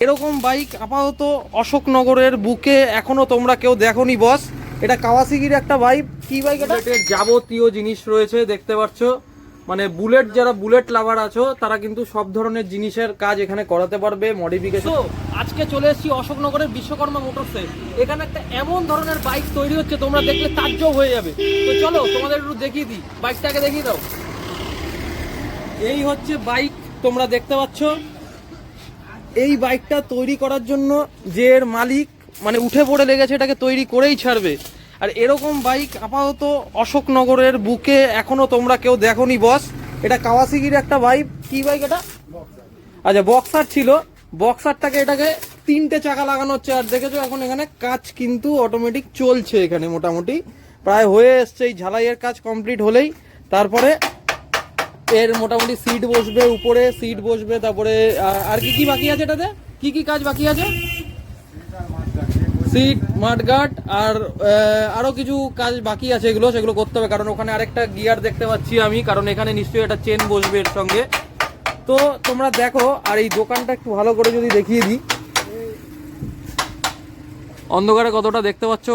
এরকম বাইক আপাতত অশোকনগরের বুকে এখনও তোমরা কেউ দেখোনি বস এটা কাওয়াসিগির একটা বাইক কি বাইক এটা? যাবতীয় জিনিস রয়েছে দেখতে পাচ্ছ মানে বুলেট যারা বুলেট লাভার আছো তারা কিন্তু সব ধরনের জিনিসের কাজ এখানে করাতে পারবে মডিফিকেশন আজকে চলে এসেছি অশোকনগরের বিশ্বকর্মা মোটরসে এখানে একটা এমন ধরনের বাইক তৈরি হচ্ছে তোমরা দেখলে তাজ্জব হয়ে যাবে। তো চলো তোমাদের একটু দেখিয়ে দিই। বাইকটাকে দেখিয়ে দাও। এই হচ্ছে বাইক তোমরা দেখতে পাচ্ছ। এই বাইকটা তৈরি করার জন্য যে এর মালিক মানে উঠে পড়ে লেগেছে এটাকে তৈরি করেই ছাড়বে। আর এরকম বাইক আপাতত অশোকনগরের বুকে এখনও তোমরা কেউ দেখোনি, বস। এটা কাওয়াসিগির একটা বাইক। কি বাইক এটা? আচ্ছা বক্সার ছিল। বক্সারটাকে এটাকে তিনটে চাকা লাগানো হচ্ছে আর দেখেছ, এখন এখানে কাজ কিন্তু অটোমেটিক চলছে এখানে মোটামুটি। প্রায় হয়ে এসছে, এই ঝালাইয়ের কাজ কমপ্লিট হলেই। তারপরে এর মোটামুটি সিট বসবে উপরে সিট বসবে তারপরে আর কি কি বাকি আছে এটাতে? কি কি কাজ বাকি আছে? সিট মাঠগার্ড আর আহ, আরও কিছু কাজ বাকি আছে এগুলো সেগুলো করতে হবে কারণ ওখানে আরেকটা গিয়ার দেখতে পাচ্ছি আমি কারণ এখানে নিশ্চয়ই একটা চেন বসবে এর সঙ্গে। তো তোমরা দেখো আর এই দোকানটা একটু ভালো করে যদি দেখিয়ে দিই। অন্ধকারে কতটা দেখতে পাচ্ছ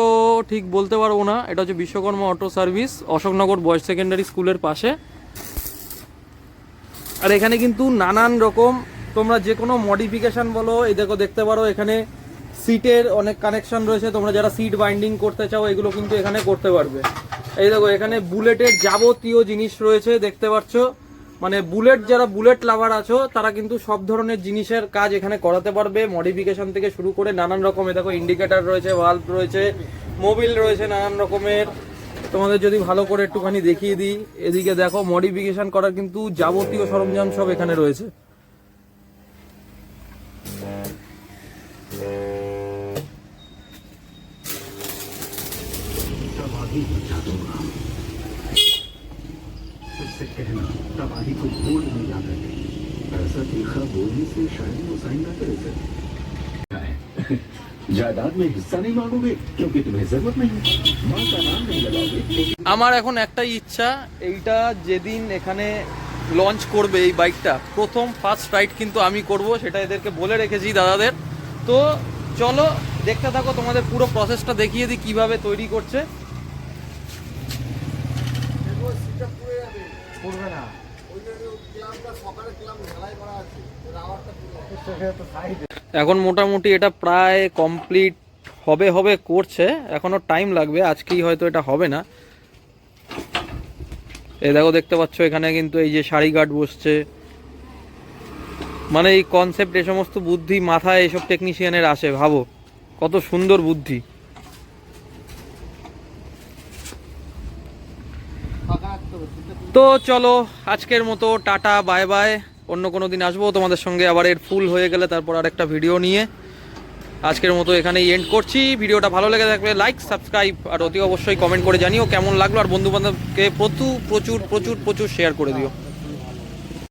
ঠিক বলতে পারব না। এটা হচ্ছে Vishwakarma auto service Ashoknagar boys secondary স্কুলের পাশে। আর এখানে কিন্তু নানান রকম, তোমরা যে কোনো মডিফিকেশন বলো, এই দেখো দেখতে পারো, এখানে সিটের অনেক কানেকশন রয়েছে, তোমরা যারা সিট বাইন্ডিং করতে চাও, এগুলো কিন্তু এখানে করতে পারবে। এই দেখো, এখানে বুলেটের যাবতীয় জিনিস রয়েছে, দেখতে পাচ্ছ? মানে বুলেট, যারা বুলেট লাভার আছো, তারা কিন্তু সব ধরনের জিনিসের কাজ এখানে করাতে পারবে। মডিফিকেশন থেকে শুরু করে নানান রকমের দেখো ইন্ডিকেটার রয়েছে ভাল্ব রয়েছে মোবিল রয়েছে, নানান রকমের। তোমাদের যদি ভালো করে একটুখানি দেখিয়ে দিই এদিকে দেখো মডিফিকেশন করার কিন্তু যাবতীয় সরঞ্জাম সব এখানে রয়েছে तबाही मचा दूंगा उससे कहना तबाही को भूल नहीं जाता ऐसा तीखा बोलने से शायद वो साइन ना करे सर जायदाद में हिस्सा नहीं मांगोगे क्योंकि तुम्हें जरूरत नहीं है माँ का नाम नहीं लगाओगे क्योंकि আমার এখন একটাই ইচ্ছা এইটা যেদিন এখানে লঞ্চ করবে এই বাইকটা প্রথম ফার্স্ট রাইড কিন্তু আমি করব সেটা এদেরকে বলে রেখেছি দাদাদের তো চলো দেখতে থাকো তোমাদের পুরো প্রসেসটা দেখিয়ে দিই কিভাবে তৈরি করছে এখন মোটামুটি এটা প্রায় কমপ্লিট হবে হবে, করছে। এখনও টাইম লাগবে, আজকেই হয়তো এটা হবে না। এই দেখো, দেখতে পাচ্ছ, এখানে কিন্তু এই যে শাড়ি গার্ড বসছে। মানে এই কনসেপ্ট এ সমস্ত বুদ্ধি মাথায় এসব টেকনিশিয়ানের আসে, ভাবো। কত সুন্দর বুদ্ধি। তো চলো, আজকের মতো টাটা বাই বাই অন্য কোনো দিন আসব, তোমাদের সঙ্গে আবার এর ফুল হয়ে গেলে, তারপর আর একটা ভিডিও নিয়ে। আজকের মতো এখানেই এন্ড করছি। ভিডিওটা ভালো লেগে থাকলে লাইক সাবস্ক্রাইব আর অতি অবশ্যই কমেন্ট করে জানিও কেমন লাগল। আর বন্ধুবান্ধবকে প্রচুর প্রচুর প্রচুর প্রচুর শেয়ার করে দিও।